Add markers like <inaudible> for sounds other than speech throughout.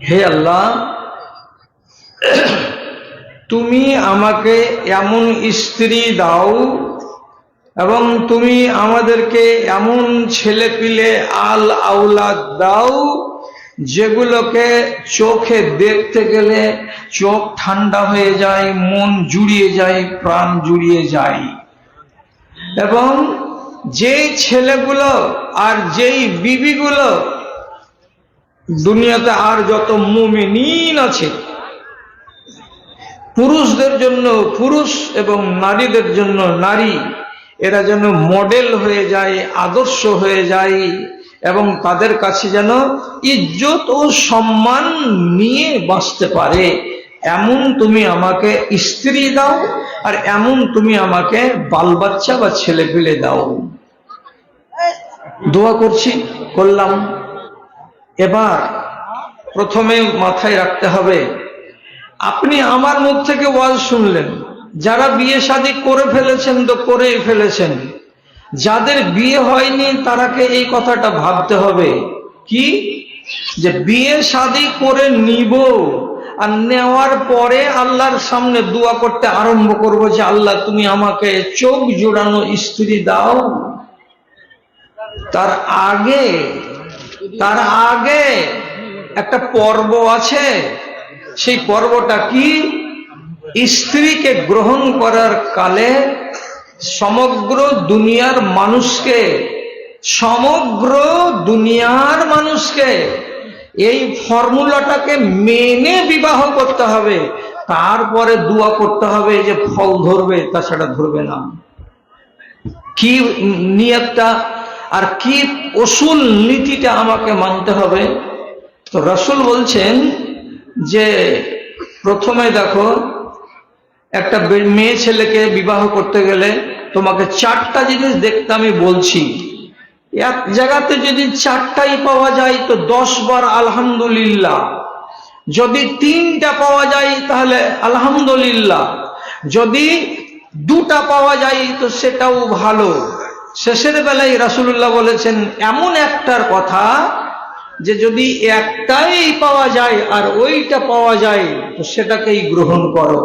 হে আল্লাহ, তুমি আমাকে এমন স্ত্রী দাও এবং তুমি আমাদেরকে এমন ছেলে পিলে আল আউলাদ দাও যেগুলোকে চোখে দেখতে গেলে চোখ ঠান্ডা হয়ে যায়, মন জুড়িয়ে যায়, প্রাণ জুড়িয়ে যায়। এবং যেই ছেলেগুলো আর যেই বিবিগুলো দুনিয়াতে আর যত মুমিনিন আছে, পুরুষদের জন্য পুরুষ এবং নারীদের জন্য নারী, এরা যেন মডেল হয়ে যায়, আদর্শ হয়ে যায় এবং তাদের কাছে যেন ইজ্জত ও সম্মান নিয়ে বাঁচতে পারে। এমন তুমি আমাকে স্ত্রী দাও আর এমন তুমি আমাকে বাল বাচ্চা বা ছেলে পেলে দাও। দোয়া করছি, করলাম। এবার প্রথমে মাথায় রাখতে হবে, আপনি আমার মুখ থেকে ওয়াজ শুনলেন, যারা বিয়ে শাদী করে ফেলেছেন তো করেই ফেলেছেন, যাদের বিয়ে হয়নি তারাকে এই কথাটা ভাবতে হবে, কি? যে বিয়ে শাদী করে নিব আর নেওয়ার পরে আল্লাহর সামনে দোয়া করতে আরম্ভ করব যে আল্লাহ তুমি আমাকে চোখ জোড়ানো স্ত্রী দাও। তার আগে তার আগে একটা পর্ব আছে। সেই পর্বটা কি? স্ত্রীকে গ্রহণ করার কালে সমগ্র দুনিয়ার মানুষকে, সমগ্র দুনিয়ার মানুষকে এই ফর্মুলাটাকে মেনে বিবাহ করতে হবে। তারপরে দোয়া করতে হবে যে ফল ধরবে, তাছাড়া ধরবে না। কি নিয়তটা? আর কি অসুল নীতিটা আমাকে মানতে হবে? তো রসুল বলছেন যে, প্রথমে দেখো, একটা মেয়ে ছেলেকে বিবাহ করতে গেলে তোমাকে চারটা জিনিস দেখতে আমি বলছি। এক জায়গাতে যদি চারটাই পাওয়া যায় তো দশ বার আলহামদুলিল্লাহ। যদি তিনটা পাওয়া যায় তাহলে আলহামদুলিল্লাহ। যদি দুটা পাওয়া যায় তো সেটাও ভালো। শেষের বেলায় রাসূলুল্লাহ বলেছেন, এমন একটার কথা যে যদি একটাই পাওয়া যায় আর ওইটা পাওয়া যায়, তো সেটাকেই গ্রহণ করো।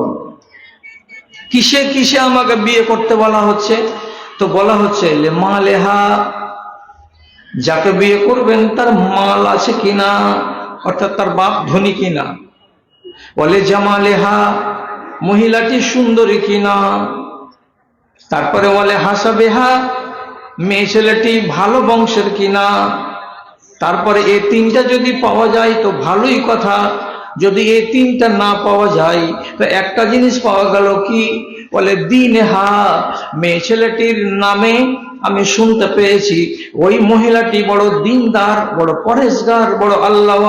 কিসে কিসে আমাকে বিয়ে করতে বলা হচ্ছে? তো বলা হচ্ছে মা লেহা যাকে বিয়ে করবেন তার মাল আছে কিনা? অর্থাৎ তার বাপ ধনী কিনা? বলে জামা লেহা মহিলাটি সুন্দরী কিনা? তারপরে বলে, হাসাবেহা মেয়ে ছেলেটি ভালো বংশের কিনা? তারপরে এই তিনটা যদি পাওয়া যায় তো ভালোই কথা। যদি এই তিনটা না পাওয়া যায়, তো একটা জিনিস পাওয়া গেল কি? বলে, দিন হা, মেয়ে ছেলেটির নামে আমি শুনতে পেয়েছি। ওই মহিলাটি বড় দিনদার, বড় পরেশগার, বড় আল্লাহ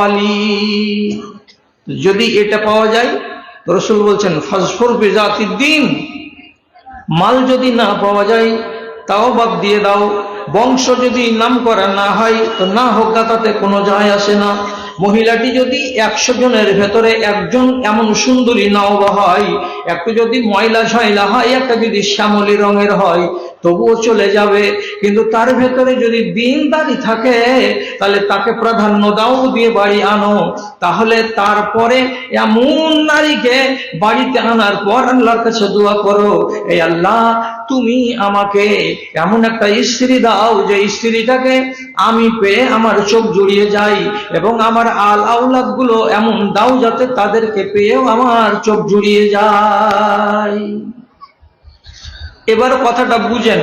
যদি এটা পাওয়া যায় রসুল বলছেন ফসফর বেজাতির দিন মাল যদি না পাওয়া যায় তাও বাদ দিয়ে দাও। বংশ যদি নাম করা না হয়, তো না হোক তাতে কোনো যায় আসে না। মহিলাটি যদি একশো জনের ভেতরে একজন এমন সুন্দরী নাও হয়, একটু যদি ময়লা শয়লা হয়, একটা যদি শ্যামলী রঙের হয় তবুও চলে যাবে। কিন্তু তার ভেতরে যদি দিনদারি থাকে, তাহলে তাকে প্রাধান্য দাও দিয়ে বাড়ি আনো। তাহলে তারপরে এমন নারীকে বাড়িতে আনার পর আল্লাহর কাছে দোয়া করো এই আল্লাহ, তুমি আমাকে এমন একটা স্ত্রী দাও, যে স্ত্রীটাকে আমি পেয়ে আমার চোখ জুড়িয়ে যাই এবং আমার আল আউলাদগুলো এমন দাও যাতে তাদেরকে পেয়েও আমার চোখ জুড়িয়ে যায়। এবার কথাটা বুঝেন।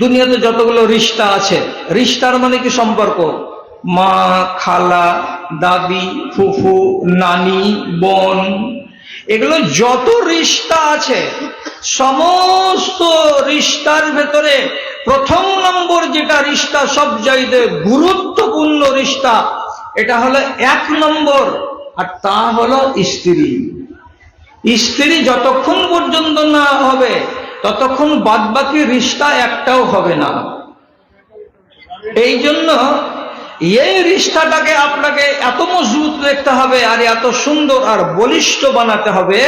দুনিয়াতে যতগুলো রিশতা আছে, রিস্তার মানে কি সম্পর্ক? মা, খালা, দাদি, ফুফু, নানি, বোন। এগুলো যত রিশতা আছে, সমস্ত রিশতার ভেতরে প্রথম নম্বর যেটা রিশতা সব চাইতে গুরুত্বপূর্ণ রিশতা এটা হলো এক নম্বর, আর তা হলো স্ত্রী। স্ত্রী যতক্ষণ পর্যন্ত না হবে ততক্ষণ বাদবাকি রিশতা একটাও হবে না। এই জন্য এই রিশতাটাকে আপনাকে এত মজবুত দেখতে হবে আর এত সুন্দর আর বলিষ্ঠ বানাতে হবে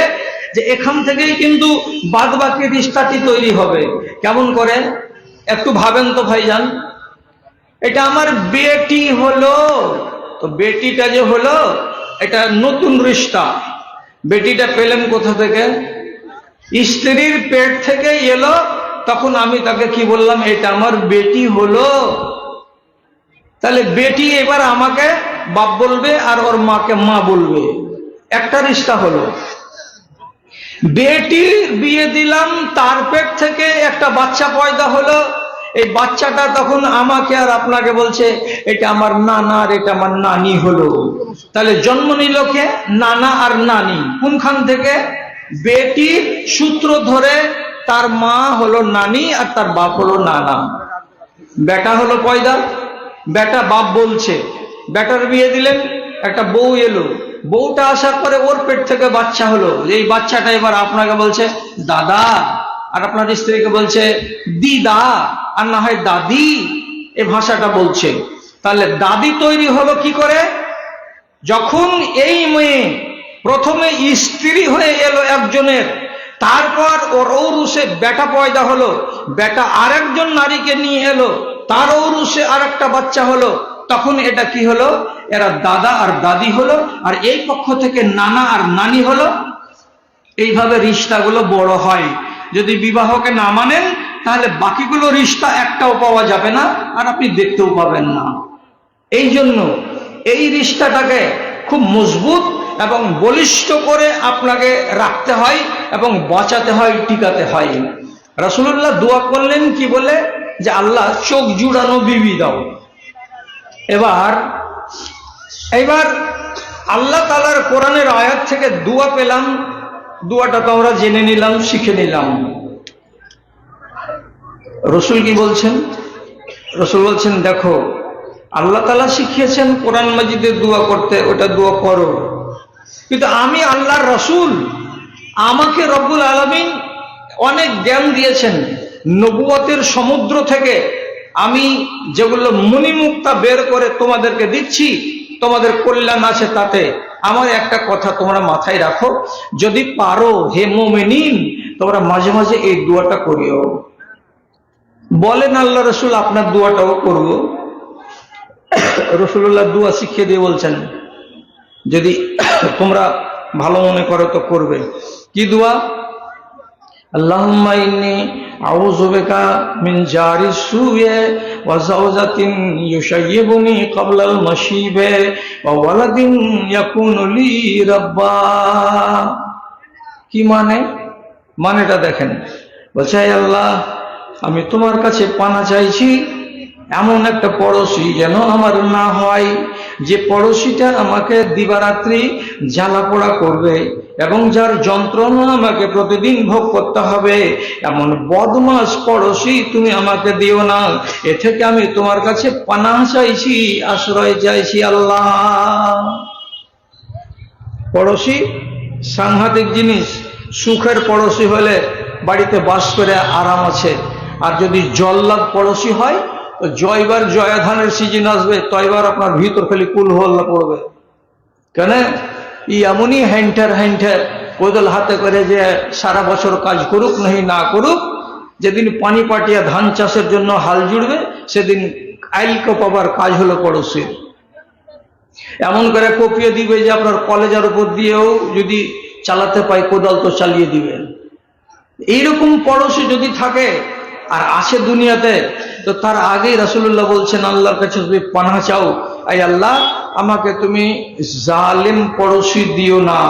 যে এখান থেকেই কিন্তু বাদবাকি রিশতাটি তৈরি হবে। কেমন করে? একটু ভাবেন তো ভাইজান। এটা আমার বেটি হলো। তো বেটিটা যে হলো, এটা নতুন রিস্তা। বেটিটা পেলেন কোথা থেকে? স্ত্রীর পেট থেকে এলো, তখন আমি তাকে কি বললাম, এটা আমার বেটি হলো। তাহলে বেটি এবার আমাকে বাপ বলবে আর ওর মাকে মা বলবে। একটা রিস্তা হলো। বেটির বিয়ে দিলাম, তার পেট থেকে একটা বাচ্চা পয়দা হলো। এই বাচ্চাটা তখন আমাকে আর আপনাকে বলছে, এটা আমার নানা আর এটা আমার নানি হলো। তাহলে জন্ম নিল কে? নানা আর নানি। কোনখান থেকে? বেটির সূত্র ধরে তার মা হলো নানি আর তার বাপ হলো নানা। বেটা হলো পয়দা। বেটা বাপ বলছে, বেটার বিয়ে দিলেন, একটা বউ এলো। বউটা আসার পরে ওর পেট থেকে বাচ্চা হলো। এই বাচ্চাটা এবার আপনাকে বলছে, দাদা। আর আপনার স্ত্রীকে বলছে, দিদা। আর না হয়, দাদি। এ ভাষাটা বলছে। তাহলে দাদি তৈরি হলো কি করে? যখন এই মেয়ে প্রথমে স্ত্রী হয়ে এলো একজনের, তারপর ওর ঔরুষে বেটা পয়দা হলো, বেটা আরেকজন নারীকে নিয়ে এলো, তার ঔরুষে আর একটা বাচ্চা হলো। তখন এটা কি হলো? এরা দাদা আর দাদি হলো, আর এই পক্ষ থেকে নানা আর নানি হলো। এইভাবে রিশতাগুলো বড় হয়। যদি বিবাহকে না মানেন, তাহলে বাকিগুলো রিশতা একটাও পাওয়া যাবে না, আর আপনি দেখতেও পাবেন না। এই জন্য এই রিশতাটাকে খুব মজবুত এবং বলিষ্ঠ করে আপনাকে রাখতে হয় এবং বাঁচাতে হয়, টিকাতে হয়। রাসুল্লাহ দোয়া করলেন কি বলে? যে আল্লাহ চোখ জুড়ানো বিবি দাও। এবার এবার আল্লাহ তালার কোরআনের আয়াত থেকে দোয়া পেলাম। দোয়াটা তো আমরা জেনে নিলাম, শিখে নিলাম। রসুল কি বলছেন? রসুল বলছেন, দেখো, আল্লাহ তালা শিখিয়েছেন কোরআন মাজিদের দোয়া করতে, ওটা দোয়া করো। কিন্তু আমি আল্লাহর রসুল, আমাকে রব্বুল আলমিন অনেক জ্ঞান দিয়েছেন। নবুয়তের সমুদ্র থেকে আমি যেগুলো মণিমুক্তা বের করে তোমাদেরকে দিচ্ছি, তোমাদের কল্যাণ আছে তাতে। আমার একটা কথা তোমরা মাথায় রাখো, যদি পারো হে মোমেনিন, তোমরা মাঝে মাঝে এই দোয়াটা করিও। বলেন আল্লাহ রসুল, আপনার দোয়াটাও করব। রসুল্লাহ দোয়া শিখিয়ে দিয়ে বলছেন যদি তোমরা ভালো মনে করো তো করবে। কি দোয়া? আল্লাহুম্মা ইন্নি আউযু বিকা মিন জারি সুয়ে ওয়া যাওজাতিন ইউশাইয়িবুনি ক্বাবলা আল মাশিবে ওয়া ওয়ালাদিন ইয়াকুনু লি রাব্বা। কি মানে? মানেটা দেখেন। বলছে আল্লাহ, আমি তোমার কাছে পানা চাইছি এমন একটা পড়োশি যেন আমার না হয়, যে পড়োশিটা আমাকে দিবারাত্রি জ্বালা পোড়া করবে এবং যার যন্ত্রণা আমাকে প্রতিদিন ভোগ করতে হবে। এমন বদমাস পড়োশি তুমি আমাকে দিও না। এ থেকে আমি তোমার কাছে পানা চাইছি, আশ্রয় চাইছি আল্লাহ। পড়োশি সাংঘাতিক জিনিস, সুখের পড়োশি হলে বাড়িতে বাস করে আরাম আছে। আর যদি জল্লাদ পড়োশি হয় তো জয়বার জয়াধানের সিজন আসবে তয়বার আপনার ভিতর খালি কুল হল্লা পড়বে। কেন? ই এমনই হ্যান্টার হ্যান্টার কোদল হাতে করে যে সারা বছর কাজ করুক, নাহি না করুক, যেদিন পানি পাটিয়া ধান চাষের জন্য হাল জুড়বে, সেদিন আইলকে পাবার কাজ হলো পড়োশির। এমন করে কপিয়ে দিবে যে আপনার কলেজের উপর দিয়েও যদি চালাতে পাই কোদাল তো চালিয়ে দিবেন এইরকম পড়োশি যদি থাকে আর আসে দুনিয়াতে, তো তার আগেই রাসুল্লাহ বলছেন, আল্লাহর কাছে তুমি পানা চাও। আই আল্লাহ, আমাকে তুমি জালেম পড়োশি দিও না।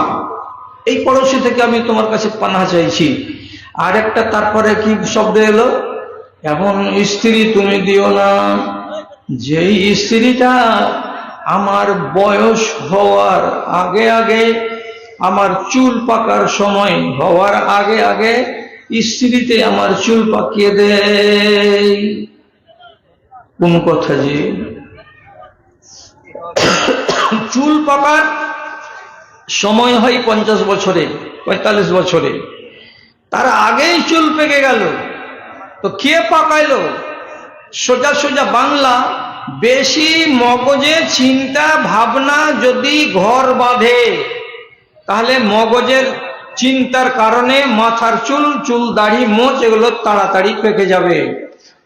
এই পড়োশি থেকে আমি তোমার কাছে পানা চাইছি। আর একটা তারপরে কি শব্দ এলো? এমন স্ত্রী তুমি দিও না, যেই স্ত্রীটা আমার বয়স হওয়ার আগে আগে, আমার চুল পাকার সময় হওয়ার আগে আগে স্ত্রীতে আমার চুল পাকিয়ে দেয়। কোন কথা যে? চুল পাকার সময় হয় পঞ্চাশ বছরে, পঁয়তাল্লিশ বছরে। তার আগেই চুল পেকে গেল। তো কে পাকাইলো? সোজা সোজা বাংলা, বেশি মগজে চিন্তা ভাবনা যদি ঘর বাঁধে, তাহলে মগজের চিন্তার কারণে মাথার চুল চুল দাড়ি, মোচ এগুলো তাড়াতাড়ি পেকে যাবে।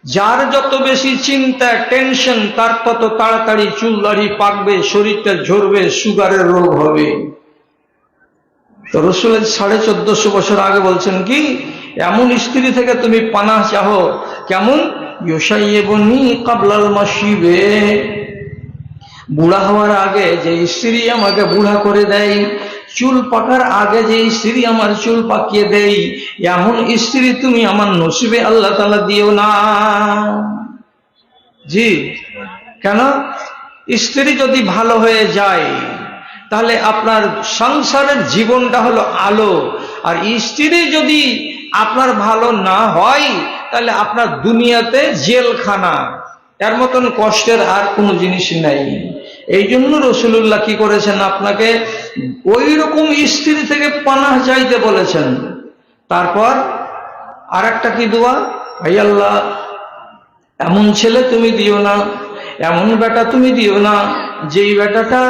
যার যত বেশি চিন্তা, টেনশন, তার তত তাড়াতাড়ি চুল দাড়ি পাকবে, শরীরটা ঝরবে, সুগারের রোগ হবে। তো সাড়ে চোদ্দশো বছর আগে বলছেন কি, এমন স্ত্রী থেকে তুমি পানা চাহো। কেমন? কাবলাল মাসিবে বুড়া হওয়ার আগে যে স্ত্রী আমাকে বুড়া করে দেয় চুল পাকার আগে যে স্ত্রী আমার চুল পাকিয়ে দেয় এমন স্ত্রী তুমি আমার নসিবে আল্লাহ তালা দিও না। জি। কেন? স্ত্রী যদি ভালো হয়ে যায়, তাহলে আপনার সংসারের জীবনটা হলো আলো। আর স্ত্রী যদি আপনার ভালো না হয়, তাহলে আপনার দুনিয়াতে জেলখানা। এর মতন কষ্টের আর কোনো জিনিস নাই। এই জন্য রসুল্লাহ কি করেছেন আপনাকে? ওই রকম স্ত্রী থেকে পানাহ চাইতে বলেছেন। তারপর আর একটা কি দোয়া? ভাই আল্লাহ, এমন ছেলে তুমি দিও না, এমন বেটা তুমি দিও না, যেই বেটাটা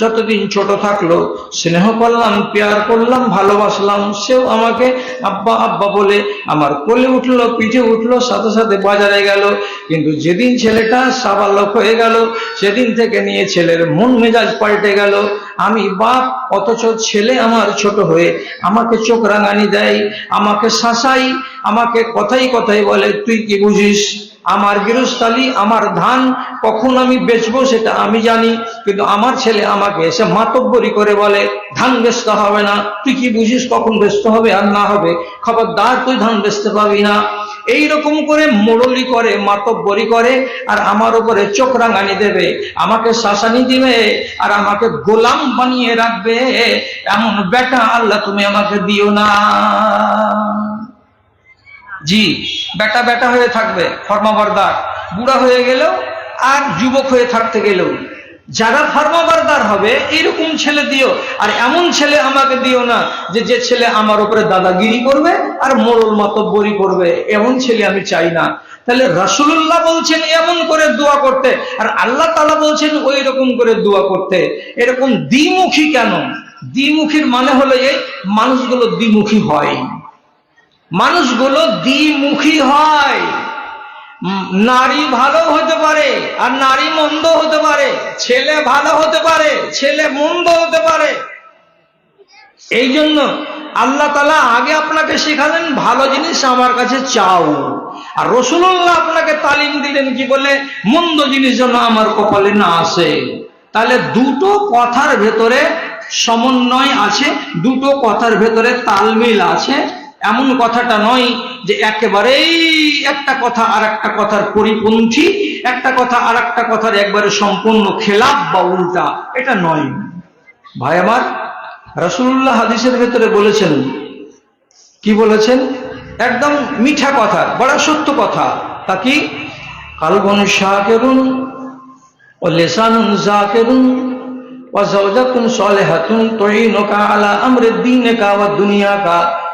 যতদিন ছোট থাকল, স্নেহ করলাম, পেয়ার করলাম, ভালোবাসলাম, সেও আমাকে আব্বা আব্বা বলে আমার কোলে উঠল, পিঠে উঠল, সাথে সাথে বাজারে গেল। কিন্তু যেদিন ছেলেটা সাবালক হয়ে গেল, সেদিন থেকে নিয়ে ছেলের মন মেজাজ পাল্টে গেল। আমি বাপ, অথচ ছেলে আমার ছোট হয়ে আমাকে চোখ রাঙানি দেয়, আমাকে শাসাই, আমাকে কথাই কথাই বলে, তুই কি বুঝিস? আমার গৃহস্থালি, আমার ধান, কখন আমি বেচবো সেটা আমি জানি, কিন্তু আমার ছেলে আমাকে এসে মাতব্বরি করে বলে, ধান বেচতে হবে না, তুই কি বুঝিস কখন ব্যস্ত হবে আর না হবে? খবরদার, তুই ধান বেচতে পাবি না। এই রকম করে মোড়লি করে, মাতব্বরি করে, আর আমার উপরে চোখ রাঙানি দেবে, আমাকে শাসানি দিবে, আর আমাকে গোলাম বানিয়ে রাখবে। এমন বেটা আল্লাহ তুমি আমাকে দিও না। জি, বেটা বেটা হয়ে থাকবে, ফর্মাবরদার। বুড়া হয়ে গেলেও আর যুবক হয়ে থাকতে গেলেও। যারা ফর্মাবরদার হবে, এইরকম ছেলে দিও। আর এমন ছেলে আমাকে দিও না যে যে ছেলে আমার উপরে দাদাগিরি করবে আর মোড়ল মাতব্বরি করবে। এমন ছেলে আমি চাই না। তাহলে রসুল্লাহ বলছেন এমন করে দোয়া করতে, আর আল্লাহ তালা বলছেন ওই রকম করে দোয়া করতে। এরকম দ্বিমুখী কেন? দ্বিমুখীর মানে হলো এই, মানুষগুলো দ্বিমুখী হয়। মানুষগুলো দ্বিমুখী হয়। নারী ভালো হতে পারে আর নারী মন্দ হতে পারে। ছেলে ভালো হতে পারে, ছেলে মন্দ হতে পারে। এই জন্য আল্লাহ তালা আগে আপনাকে শেখালেন, ভালো জিনিস আমার কাছে চাও। আর রসুল্লাহ আপনাকে তালিম দিলেন, কি বলে? মন্দ জিনিস যেন আমার কপালে না আসে। তাহলে দুটো কথার ভেতরে সমন্বয় আছে, দুটো কথার ভেতরে তালমিল আছে। এমন কথাটা নয় যে একেবারেই একটা কথা আর একটা কথার পরিপন্থী, একটা কথা আর একটা কথার একবারে সম্পূর্ণ খেলাপ বা উল্টা, এটা নয়। ভাই আমার রসুল্লাহ হাদিসের ভেতরে বলেছেন, কি বলেছেন? একদম মিঠা কথা, বড় সত্য কথা। তা কি? কালবন শাকেরুন, ও লেসানুন জাকেরুন, ও জৌজাতুন সলেহাতুন তুইনুকা আলা আমরে দীনিকা ওয়া দুনিয়াকা। মাক্তানাজা খায়রুম মিনহুন্না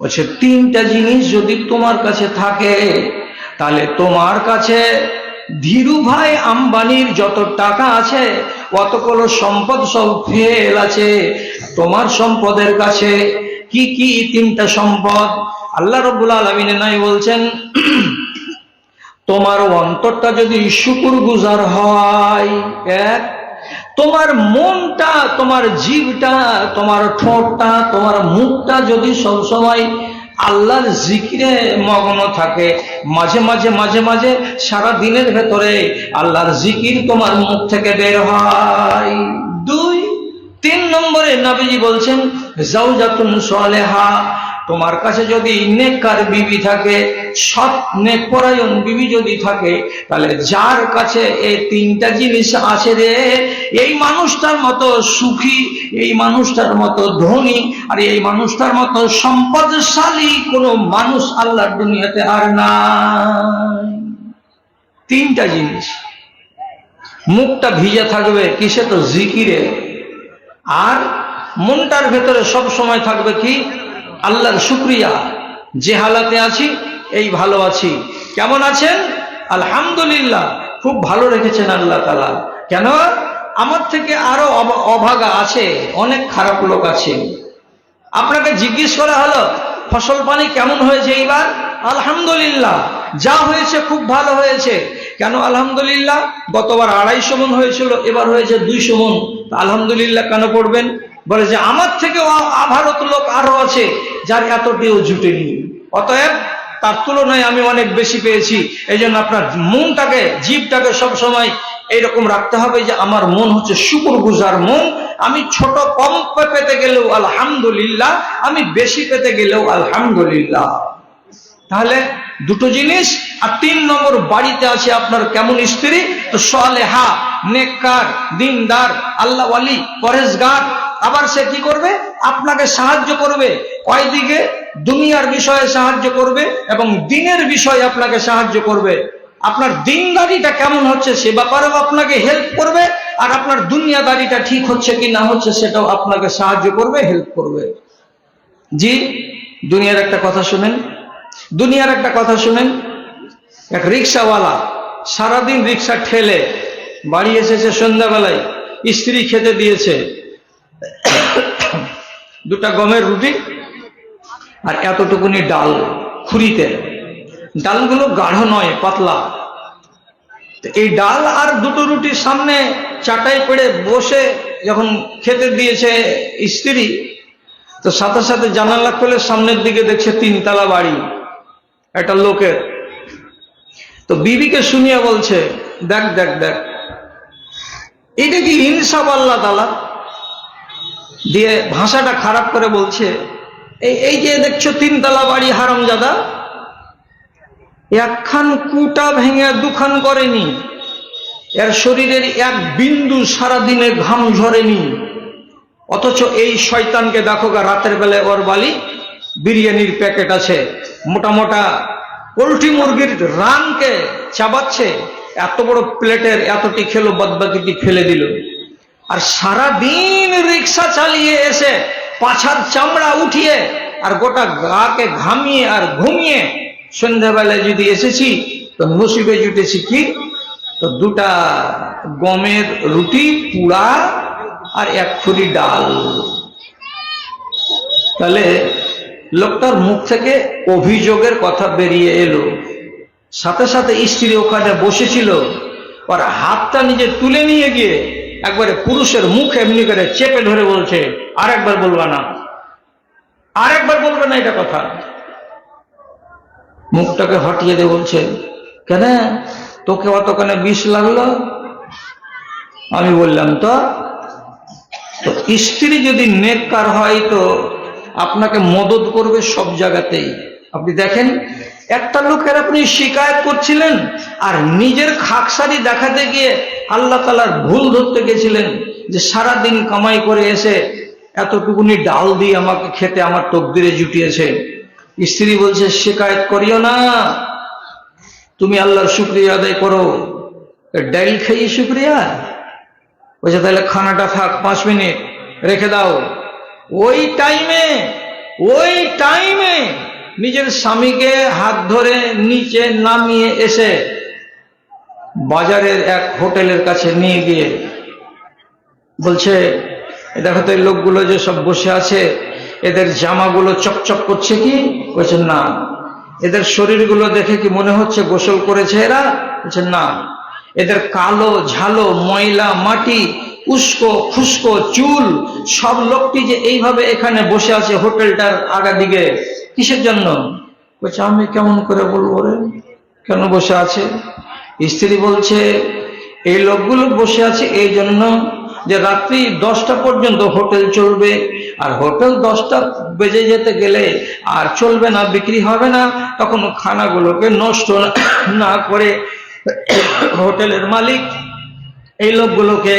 বলছে, তিনটা জিনিস যদি তোমার কাছে থাকে, তাহলে তোমার কাছে ধীরু ভাই আম্বানির যত টাকা আছে অতগুলো সম্পদ সব ফেল আছে। তোমার সম্পদের কাছে কি কি তিনটা সম্পদ? আল্লাহ রব্বুল আলমিনে নাই বলছেন, <clears throat> তোমার অন্তরটা যদি শুকুর গুজার হয়, এক তোমার মনটা, তোমার জীবটা, তোমার ঠোঁটটা, তোমার মুখটা যদি সবসময় আল্লাহর জিকিরে মগ্ন থাকে, মাঝে মাঝে মাঝে মাঝে সারা দিনের ভেতরে আল্লাহর জিকির তোমার মুখ থেকে বের হয়। দুই, তিন নম্বরে নবীজি বলছেন, জাউজাতুন সালেহা তোমার কাছে যদি নেককার বিবি থাকে, সৎ নেকপরায়ণ বিবি যদি থাকে, তাহলে যার কাছে এই তিনটা জিনিস আছে রে, এই মানুষটার মতো সুখী, এই মানুষটার মতো ধনী, আর এই মানুষটার মতো সম্পদশালী কোনো মানুষ আল্লাহর দুনিয়াতে আর নাই। তিনটা জিনিস। মুখটা ভিজে থাকবে, কিসে তো জিকিরে। আর মনটার ভেতরে সব সময় থাকবে কি? আল্লাহর শুক্রিয়া। যে হালাতে আছি, এই ভালো আছি। কেমন আছেন? আলহামদুলিল্লাহ, খুব ভালো রেখেছেন আল্লাহ তালা কেন? আমার থেকে আরও অভাগা আছে, অনেক খারাপ লোক আছে। আপনাকে জিজ্ঞেস করা হলো, ফসল পানি কেমন হয়েছে এইবার? আলহামদুলিল্লাহ, যা হয়েছে খুব ভালো হয়েছে। কেন আলহামদুলিল্লাহ? গতবার আড়াইশো মন হয়েছিল, এবার হয়েছে দুইশো মন। আলহামদুলিল্লাহ কেন পড়বেন বলে যে, আমার থেকেও আ- আভারত লোক আরও আছে যার এতটিও জুটেনি অতএব তার তুলনায় আমি অনেক বেশি পেয়েছি। এই জন্য আপনার মনটাকে, জীবটাকে সবসময় এইরকম রাখতে হবে যে, আমার মন হচ্ছে শুকুর গুজার মন। আমি ছোট কম পেতে গেলেও আলহামদুলিল্লাহ, আমি বেশি পেতে গেলেও আলহামদুলিল্লাহ। তাহলে দুটো জিনিস, আর তিন নম্বর বাড়িতে আছে আপনার কেমন স্ত্রী? তো সলেহা, নেককার, দিনদার আল্লাহ আলী পরেশগার। আবার সে কি করবে? আপনাকে সাহায্য করবে। কয় দিকে দুনিয়ার বিষয়ে সাহায্য করবে এবং দিনের বিষয়ে আপনাকে সাহায্য করবে। আপনার দিনদারিটা কেমন হচ্ছে সে ব্যাপারেও আপনাকে হেল্প করবে আর আপনার দুনিয়াদারিটা ঠিক হচ্ছে কি না হচ্ছে সেটাও আপনাকে সাহায্য করবে হেল্প করবে। জি, দুনিয়ার একটা কথা শুনেন। দুনিয়ার একটা কথা শুনেন। এক রিক্সাওয়ালা সারাদিন রিক্সা ঠেলে, বাড়ি এসেছে সন্ধ্যাবেলায়, স্ত্রী খেতে দিয়েছে। দুটা গমের রুটি আর এতটুকুনি ডাল খুরিতে ডালগুলো গাঢ় নয়, পাতলা। এই ডাল আর দুটো রুটির সামনে চাটাই পেড়ে বসে যখন খেতে দিয়েছে স্ত্রী, তো সাথে সাথে জানালা খুলে সামনের দিকে দেখছে তিনতলা বাড়ি, একটা লোকের। তো বিবিকে শুনিয়ে বলছে, দেখ দেখ দেখ, এটা কি ইনসাফ আল্লাহ তালা দিয়ে ভাষাটা খারাপ করে বলছে, এই এই যে দেখছ তিনতলা বাড়ি হারামজাদা, একখান কুটা ভেঙে দুখান করেনি, এর শরীরের এক বিন্দু সারাদিনে ঘাম ঝরেনি, অথচ এই শয়তানকে দেখো রাতের বেলায় ওর বালি বিরিয়ানির প্যাকেট আছে, মোটা মোটা পোলট্রি মুরগির রানকে চাবাচ্ছে, এত বড় প্লেটের এতটি খেলো, বাদবাকিটি ফেলে দিল। আর সারা দিন রিক্সা চালিয়ে এসে পাছার চামড়া উঠিয়ে আর গোটা গাকে ঘামিয়ে আর ঘুমিয়ে সন্ধ্যাবেলায় যদি এসেছি, তো নসিবে জুটেছি কি? তো দুটা গমের রুটি, পুড়া আর এক ফুরি ডাল। তাহলে লোকটার মুখ থেকে অভিযোগের কথা বেরিয়ে এলো। সাথে সাথে স্ত্রী ওখানে বসেছিল। আর হাতটা নিজে তুলে নিয়ে গিয়ে একবারে পুরুষের মুখ এমনি করে চেপে ধরে বলছে, আরেকবার বলবা না। আরেকবার বলবে না এটা কথা। মুখটাকে হটিয়ে দিয়ে বলছে, কেন? তোকে অতখানে বিষ লাগল? আমি বললাম, তো? তো স্ত্রী যদি নেককার হয় তো আপনাকে মদত করবে সব জায়গাতেই। আপনি দেখেন, একটা লোকের আপনি শিকায়ত করছিলেন আর নিজের খাকসারি দেখাতে গিয়ে আল্লাহ তালার ভুল ধরতে গেছিলেন যে সারা দিন কামাই করে এসে এতটুকুনি ডাল দিয়ে আমাকে খেতে আমার তকদিরে জুটিয়েছে। স্ত্রী বলছে, শিকায়ত করিও না। তুমি আল্লাহর শুক্রিয়া আদায় করো। ডাইল খেয়ে শুক্রিয়া? বলছে, তাহলে খানাটা থাক, পাঁচ মিনিট রেখে দাও। ওই টাইমে ওই টাইমে নিজের স্বামীকে হাত ধরে নিচে নামিয়ে এসে বাজারের এক হোটেলের কাছে নিয়ে গিয়ে বলছে, "এ দেখো তো এই লোকগুলো যে সব বসে আছে, এদের জামাগুলো চকচক করছে কি? বলছে, না। এদের শরীরগুলো দেখে কি মনে হচ্ছে গোসল করেছে এরা? বলছে, না। এদের কালো ঝালো ময়লা মাটি, উস্কো খুস্কো চুল, সব লোকটি যে এইভাবে এখানে বসে আছে হোটেলটার আগা দিকে, কিসের জন্য? বলছে, আমি কেমন করে বলব রে? কেন বসে আছে? স্ত্রী বলছে, এই লোকগুলো বসে আছে এই জন্য যে রাত্রি দশটা পর্যন্ত হোটেল চলবে, আর হোটেল দশটা বেজে যেতে গেলে আর চলবে না, বিক্রি হবে না, তখন খানাগুলোকে নষ্ট না করে হোটেলের মালিক এই লোকগুলোকে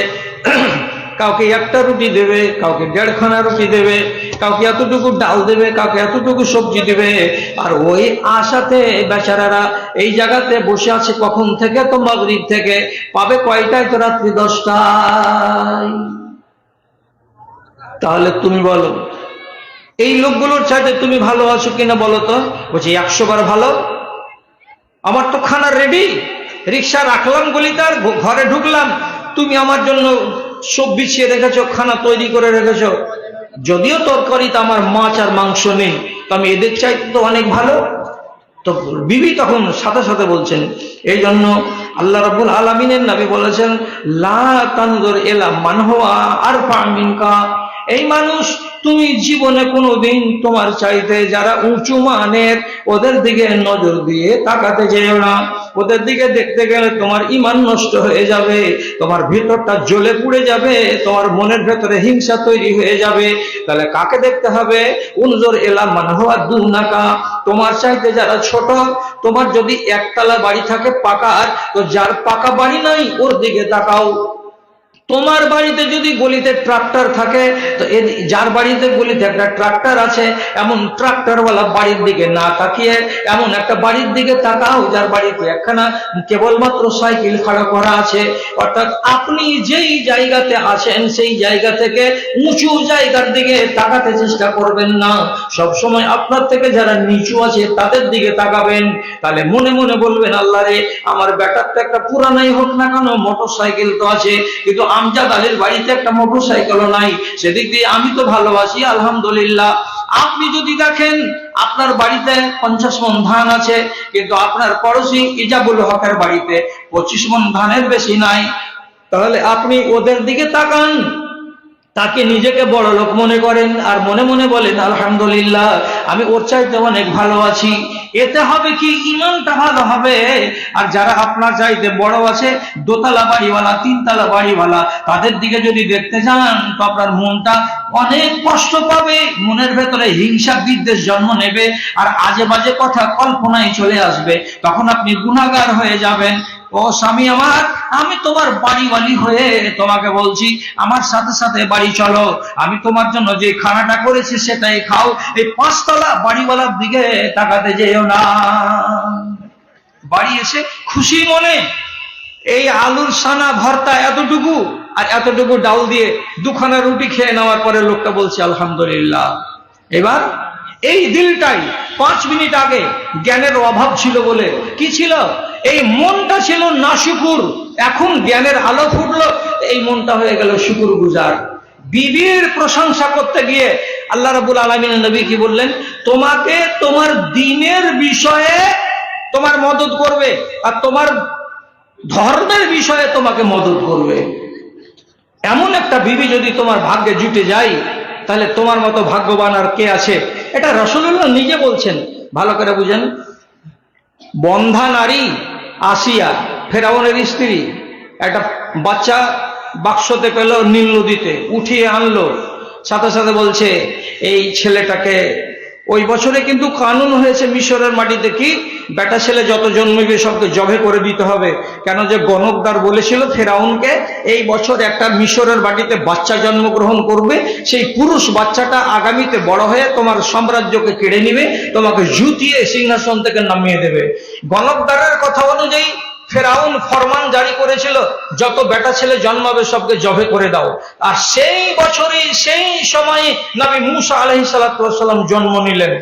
কাউকে একটা রুটি দেবে, কাউকে দেড়খানা রুটি দেবে কাউকে এতটুকু ডাল দেবে, কাউকে এতটুকু সবজি দেবে, আর ওই আশাতে বেচারারা এই জায়গাতে বসে আছে কখন থেকে? তো মাগরিব থেকে। পাবে কয়টায়? তো রাত্রি দশটায়। তাহলে তুমি বলো, এই লোকগুলোর চাইতে তুমি ভালো আছো কিনা বলো তো? বলছি, একশো বার ভালো। আমার তো খানা রেডি রিক্সা রাখলাম গলিতে আর ঘ- ঘরে ঢুকলাম। তুমি আমার জন্য সব বিছিয়ে রেখেছো, খানা তৈরি করে রেখেছো। যদিও তরকারিতে আমার মাছ আর মাংস নেই তো আমি এদের চাইতে তো অনেক ভালো। তো বিবি তখন সাথে সাথে বলছেন, এই জন্য আল্লাহ রাব্বুল আলামিনের নামে বলেছেন, লা তানজুর এলা মান হুয়া আরফা মিনকা। এই মানুষ, তুমি জীবনে কোনোদিন তোমার চাইতে যারা উঁচু মানের, ওদের দিকে নজর দিয়ে তাকাতে যেও না। ওদের দিকে দেখতে গেলে তোমার ইমান নষ্ট হয়ে যাবে, তোমার ভিতরটা জ্বলে পুড়ে যাবে, তোমার মনের ভেতরে হিংসা তৈরি হয়ে যাবে। তাহলে কাকে দেখতে হবে? উনজোর হওয়া দু নাকা তোমার চাইতে যারা ছোট, তোমার যদি একতলা বাড়ি থাকে পাকার, তো যার পাকা বাড়ি নাই, ওর দিকে তাকাও। তোমার বাড়িতে যদি গলিতে ট্রাক্টর থাকে, তো যার বাড়িতে গলিতে একটা ট্রাক্টর আছে, এমন ট্রাক্টরওয়ালা বাড়ির দিকে না তাকিয়ে, এমন একটা বাড়ির দিকে তাকাও, যার বাড়িতে একখানা কেবলমাত্র সাইকেল খাড়া করা আছে। অর্থাৎ আপনি যেই জায়গাতে আছেন, সেই জায়গা থেকে উঁচু জায়গার দিকে তাকাতে চেষ্টা করবেন না। সব সময় আপনার থেকে যারা নিচু আছে, তাদের দিকে তাকাবেন। তাহলে মনে মনে বলবেন, আল্লাহ রে, আমার বেটার তো একটা পুরানাই হোক না কেন মোটর সাইকেল তো আছে, কিন্তু আমজাদ আলীর বাড়িতে একটা মোটর সাইকেলও নাই। সেদিক দিয়ে আমি তো ভালোবাসি, আলহামদুলিল্লাহ। আপনি যদি দেখেন, আপনার বাড়িতে পঞ্চাশ মন ধান আছে, কিন্তু আপনার পড়োশি ইজাবুল হকের বাড়িতে পঁচিশ মন ধানের বেশি নাই। তাহলে আপনি ওদের দিকে তাকান। তাকে নিজেকে বড় লোক মনে করেন আর মনে মনে বলেন, আলহামদুলিল্লাহ, আমি ওর চাইতে অনেক ভালো আছি। এতে হবে কি? ইমানটা ভালো হবে। আর যারা আপনার চাইতে বড় আছে দোতলা বাড়িওয়ালা তিনতলা বাড়িওয়ালা তাদের দিকে যদি দেখতে যান, তো আপনার মনটা অনেক কষ্ট পাবে, মনের ভেতরে হিংসা বিদ্বেষ জন্ম নেবে, আর আজে বাজে কথা কল্পনায় চলে আসবে। তখন আপনি গুণাগার হয়ে যাবেন। ও স্বামী আমার, আমি তোমার বাড়িওয়ালি হয়ে তোমাকে বলছি, আমার সাথে সাথে বাড়ি চলো। আমি তোমার জন্য যে খানাটা করেছি সেটাই খাও। এই পাঁচতলা বাড়িওয়ালার দিকে তাকাতে যেও না। বাড়ি এসে খুশি মনে এই আলুর সানা ভর্তা এতটুকু আর এতটুকু ডাল দিয়ে দুখানা রুটি খেয়ে নেওয়ার পরে লোকটা বলছে, আলহামদুলিল্লাহ। এবার এই দিলটাই পাঁচ মিনিট আগে জ্ঞানের অভাব ছিল বলে কি ছিল? এই মনটা ছিল না শুকুর এখন জ্ঞানের আলো ফুটলো, এই মনটা হয়ে গেল শুকুর গুজার বিবির প্রশংসা করতে গিয়ে আল্লাহ রাবুল আলমিন নবী কি বললেন? তোমাকে তোমার দিনের বিষয়ে তোমার মদত করবে আর তোমার ধর্মের বিষয়ে তোমাকে মদত করবে। এমন একটা বিবি যদি তোমার ভাগ্যে জুটে যায়, তাহলে তোমার মতো ভাগ্যবান আর কে আছে? এটা রসুল্লাহ নিজে বলছেন। ভালো করে বুঝেন। বন্ধা নারী আসিয়া, ফেরাউনের স্ত্রী, একটা বাচ্চা বাক্সতে পেল নীল নদীতে, উঠিয়ে আনলো। সাথে সাথে বলছে, এই ছেলেটাকে ওই বছরে কিন্তু কানুন হয়েছে মিশরের মাটিতে কি? বেটা ছেলে যত জন্মবে সবকে জবে করে দিতে হবে। কেন যে গণকদার বলেছিল ফেরাউনকে, এই বছর একটা মিশরের বাটিতে বাচ্চা জন্মগ্রহণ করবে, সেই পুরুষ বাচ্চাটা আগামীতে বড় হয়ে তোমার সাম্রাজ্যকে কেড়ে নিবে, তোমাকে জুতিয়ে সিংহাসন থেকে নামিয়ে দেবে। গণকদারের কথা অনুযায়ী ফেরাউন ফরমান জারি করেছিল, যত বেটা ছেলে জন্মাবে সবকে জবে করে দাও। আর সেই বছরই, সেই সময়ে নবী মুসা আলহি সাল্লাম জন্ম নিলেন।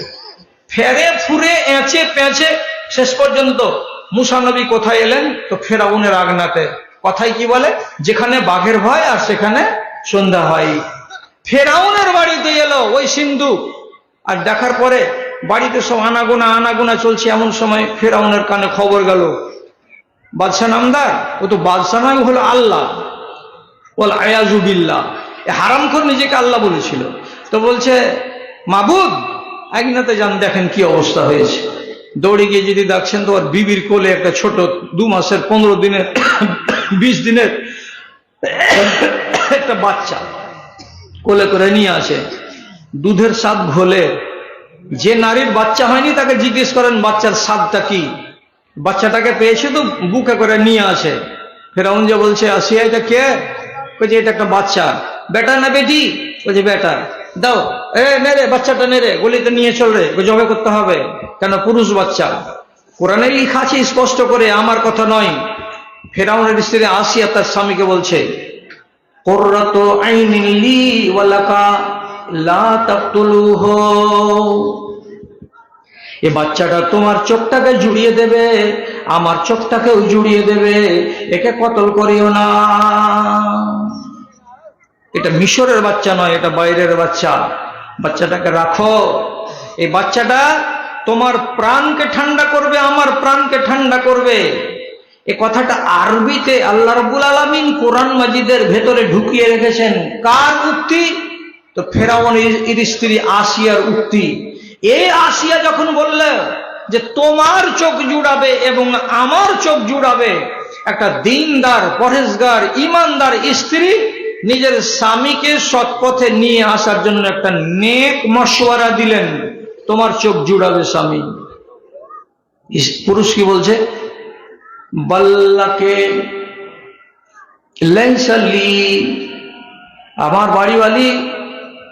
ফেরে ফুরে এঁচে পেঁচে, শেষ পর্যন্ত মুসা নবী কোথায় এলেন? তো ফেরাউনের আগনাতে। কথাই কি বলে? যেখানে বাঘের ভয় আর সেখানে সন্ধ্যা হয়। ফেরাউনের বাড়িতে এলো ওই সিন্ধু। আর দেখার পরে বাড়িতে সব আনাগোনা আনাগোনা চলছে। এমন সময় ফেরাউনের কানে খবর গেল বাদশাহ নামদার? ও তো বাদশাহ নাম হলো আল্লাহ। বল আয়াজুবিল্লাহ এ হারাম করে নিজেকে আল্লাহ বলেছিল। তো বলছে, মাবুদ একনাতে যান, দেখেন কি অবস্থা হয়েছে। দৌড়ে গিয়ে যদি দেখছেন, তো ওর বিবির কোলে একটা ছোট দু মাসের পনেরো দিনের, <coughs> বিশ দিনের <coughs> একটা বাচ্চা কোলে করে নিয়ে আসে। দুধের স্বাদ ঘোলে। যে নারীর বাচ্চা হয়নি, তাকে জিজ্ঞেস করেন, বাচ্চার স্বাদটা কি? বাচ্চাটাকে পেয়েছে তো বুকে করে নিয়ে আসে। ফেরাউন যে বলছে আসিয়া এটা কে? বলছে এটা একটা বাচ্চা। বেটা না বেটি? বলছে বেটা। দাও। এ নেরে বাচ্চাটা নেরে গলিতে নিয়ে চল রে জবে করতে হবে, কেন পুরুষ বাচ্চা। কোরআনে লিখা আছে স্পষ্ট করে, আমার কথা নয়। ফেরাউনের স্ত্রী আসিয়া তার স্বামীকে বলছে, কোর্রাত লি এ বাচ্চাটা তোমার চোখটাকে জুড়িয়ে দেবে, আমার চোখটাকেও জুড়িয়ে দেবে, একে কতল করিও না। এটা মিশরের বাচ্চা নয়, এটা বাইরের বাচ্চা। বাচ্চাটাকে রাখো। এই বাচ্চাটা তোমার প্রাণকে ঠান্ডা করবে, আমার প্রাণকে ঠান্ডা করবে। এ কথাটা আরবিতে আল্লাহ রবুল আলমিন কোরআন মাজিদের ভেতরে ঢুকিয়ে রেখেছেন। কার উক্তি? তো ফেরাউন স্ত্রী আসিয়ার উক্তি। এই আসিয়া যখন বললে যে তোমার চোখ জুড়াবে এবং আমার চোখ জুড়াবে, একটা দিনদার পরেশগার ইমানদার স্ত্রী নিজের স্বামীকে সৎপথে নিয়ে আসার জন্য একটা নেক মশওয়ারা দিলেন। তোমার চোখ জুড়াবে স্বামী। পুরুষ কি বলছে? বাল্লাকে লেন্সালি আমার বাড়িওয়ালি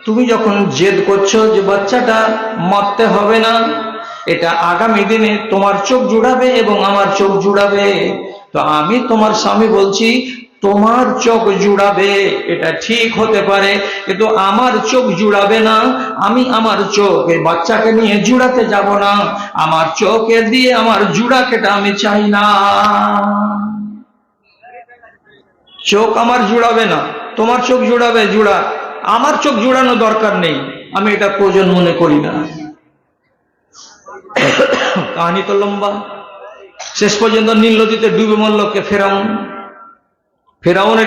তুমি যখন জেদ করছ যে বাচ্চাটা মারতে হবে না, এটা আগামী দিনে তোমার চোখ জুড়াবে এবং আমার চোখ জুড়াবে। তো আমি তোমার স্বামী বলছি, তোমার চোখ জুড়াবে, এটা ঠিক হতে পারে, কিন্তু আমার চোখ জুড়াবে না, আমি আমার চোখ এই বাচ্চাকে নিয়ে জুড়াতে যাব না, আমার চোখে দিয়ে আমার জুড়াকেটা আমি চাই না। চোখ আমার জুড়াবে না, তোমার চোখ জুড়াবে, জুড়া। আমার চোখ জোড়ানো দরকার নেই, আমি এটা প্রয়োজন মনে করি না। কাহিনী তো লম্বা। শেষ পর্যন্ত নীল নদীতে ডুবে মল্লকে ফেরাউন। ফেরাউনের